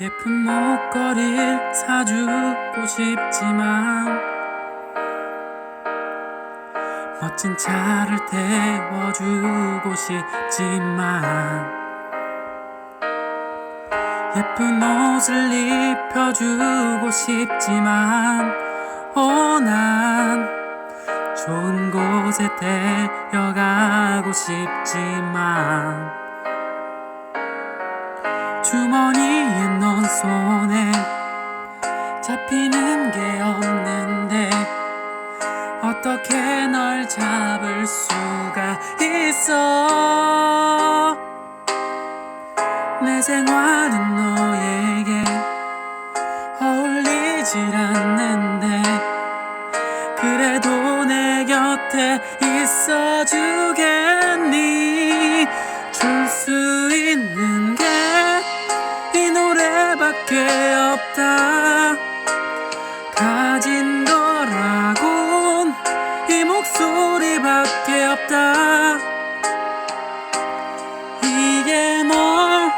예쁜 목걸이를 사주고 싶지만 멋진 차를 태워주고 싶지만 예쁜 옷을 입혀주고 싶지만 어, 난 좋은 곳에 데려가고 싶지만 주머니에 넣은 손에 잡히는 게 없는데 어떻게 널 잡을 수가 있어? 내 생활은 너에게 어울리질 않는데 그래도 내 곁에 있어 주겠니? 줄수 노래밖에 없다. 가진 거라곤 이 목소리밖에 없다. 이게 널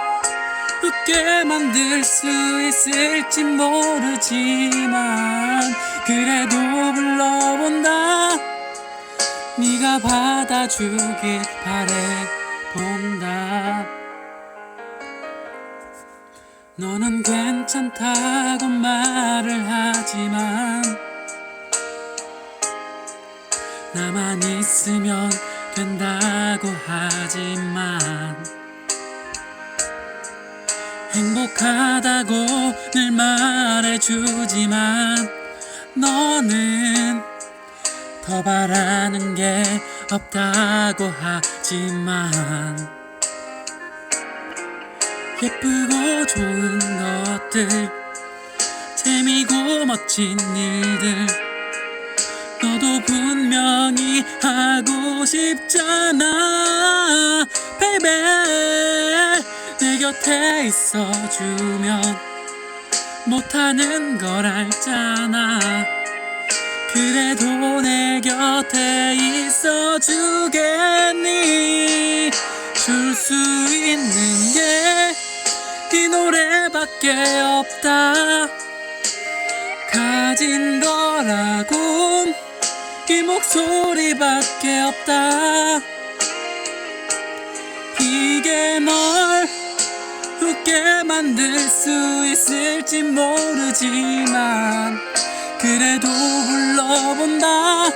웃게 만들 수 있을지 모르지만 그래도 불러본다. 네가 받아주길 바래 본다 너는 괜찮다고 말을 하지만 나만 있으면 된다고 하지만 행복하다고 늘 말해주지만 너는 더 바라는 게 없다고 하지만 예쁘고 좋은 것들 재미고 멋진 일들. 너도 분명히 하고 싶잖아 baby. 내 곁에 있어주면 못하는 걸 알잖아. 그래도 내 곁에 있어주겠니? 줄 수 있는 게이 노래밖에 없다. 가진 거라곤 이 목소리밖에 없다. 이게 널 웃게 만들 수 있을지 모르지만 그래도 불러본다.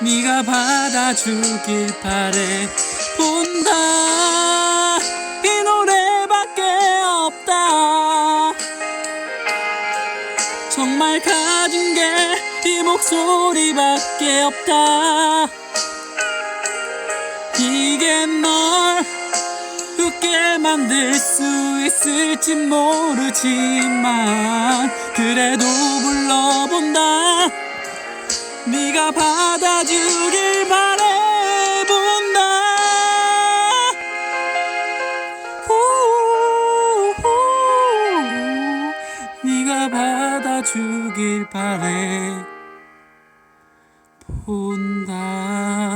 네가 받아주길 바래 본다 목소리밖에 없다. 이게 널 웃게 만들 수 있을지 모르지만 그래도 불러본다. 네가 받아주길 바래본다. 네가 받아주길 바래 온다.